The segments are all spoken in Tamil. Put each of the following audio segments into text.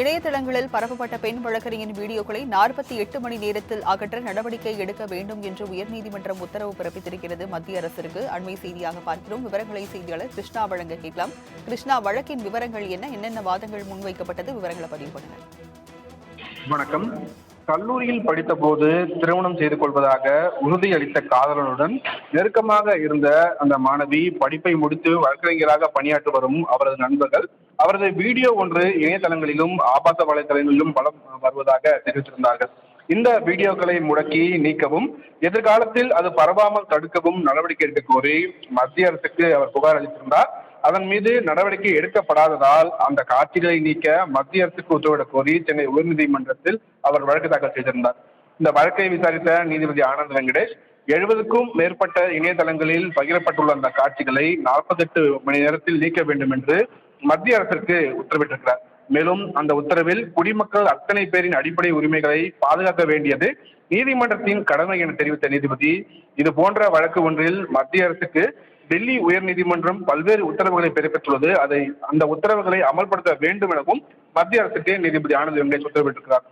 இணையதளங்களில் பரப்பப்பட்ட பெண் வழக்கறிஞரின் வீடியோக்களை நாற்பத்தி எட்டு மணி நேரத்தில் அகற்ற நடவடிக்கை எடுக்க வேண்டும் என்று உயர்நீதிமன்றம் உத்தரவு பிறப்பித்திருக்கிறது. மத்திய அரசிற்கு அண்மை செய்தியாக பார்க்கிறோம். விவரங்களை செய்தியாளர் கிருஷ்ணா வழங்க கேட்கலாம். கிருஷ்ணா வழக்கின் விவரங்கள் என்ன? என்னென்ன வாதங்கள் முன்வைக்கப்பட்டது? விவரங்களை பதிவு பண்ணுங்க வணக்கம். கல்லூரியில் படித்தபோது திருமணம் செய்து கொள்வதாக உறுதியளித்த காதலனுடன் நெருக்கமாக இருந்த அந்த மாணவி படிப்பை முடித்து வழக்கறிஞராக பணியாற்றி வரும் அவரது நண்பர்கள் அவரது வீடியோ ஒன்று இணையதளங்களிலும் ஆபாச வலைதளங்களிலும் பலம் வருவதாக தெரிவித்திருந்தார்கள். இந்த வீடியோக்களை முடக்கி நீக்கவும் எதிர்காலத்தில் அது பரவாமல் தடுக்கவும் நடவடிக்கை எடுக்க கோரி மத்திய அரசுக்கு அவர் புகார் அளித்திருந்தார். அதன் மீது நடவடிக்கை எடுக்கப்படாததால் அந்த காட்சிகளை நீக்க மத்திய அரசுக்கு உத்தரவிடக் கோரி சென்னை உயர்நீதிமன்றத்தில் அவர் வழக்கு தாக்கல் செய்திருந்தார். இந்த வழக்கை விசாரித்த நீதிபதி ஆனந்த் வெங்கடேஷ் எழுபதுக்கும் மேற்பட்ட இணையதளங்களில் பகிரப்பட்டுள்ள அந்த காட்சிகளை நாற்பத்தெட்டு மணி நேரத்தில் நீக்க வேண்டும் என்று மத்திய அரசிற்கு உத்தரவிட்டிருக்கிறார். மேலும் அந்த உத்தரவில் குடிமக்கள் அத்தனை பேரின் அடிப்படை உரிமைகளை பாதுகாக்க வேண்டியது நீதிமன்றத்தின் கடமை என தெரிவித்த நீதிபதி இது போன்ற வழக்கு ஒன்றில் மத்திய அரசுக்கு டெல்லி உயர்நீதிமன்றம் பல்வேறு உத்தரவுகளை பிறப்பித்துள்ளது. அதை அந்த உத்தரவுகளை அமல்படுத்த வேண்டும் எனவும் மத்திய அரசுக்கு நீதிபதி ஆனந்த் வெங்கடேஷ் உத்தரவிட்டிருக்கிறார்.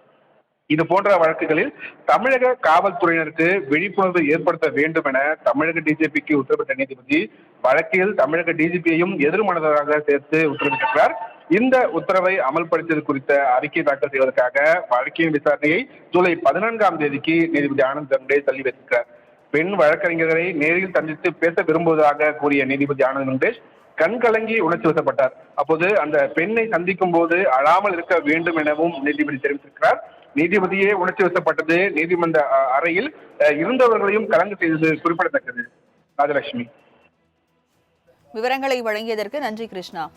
இது போன்ற வழக்குகளில் தமிழக காவல்துறையினருக்கு விழிப்புணர்வு ஏற்படுத்த வேண்டும் என தமிழக டிஜிபிக்கு உத்தரவிட்ட நீதிபதி வழக்கில் தமிழக டிஜிபியையும் எதிர்மனதாக சேர்த்து உத்தரவிட்டிருக்கிறார். இந்த உத்தரவை அமல்படுத்தியது குறித்த அறிக்கை தாக்கல் செய்வதற்காக வழக்கின் விசாரணையை ஜூலை பதினான்காம் தேதிக்கு நீதிபதி ஆனந்த் வெங்கடேஷ் தள்ளி வைத்திருக்கிறார். பெண் வழக்கறிஞர்களை நேரில் சந்தித்து பேச விரும்புவதாக கூறிய நீதிபதி ஆனந்த் வெங்கடேஷ் கண்கலங்கி உணர்ச்சி வசப்பட்டார். அப்போது அந்த பெண்ணை சந்திக்கும் போது அழாமல் இருக்க வேண்டும் எனவும் நீதிபதி தெரிவித்திருக்கிறார். நீதிபதியே உணர்ச்சி வசப்பட்டது நீதிமன்ற அறையில் இருந்தவர்களையும் கலங்கு செய்தது குறிப்பிடத்தக்கது. ராஜலட்சுமி. விவரங்களை வழங்கியதற்கு நன்றி கிருஷ்ணா.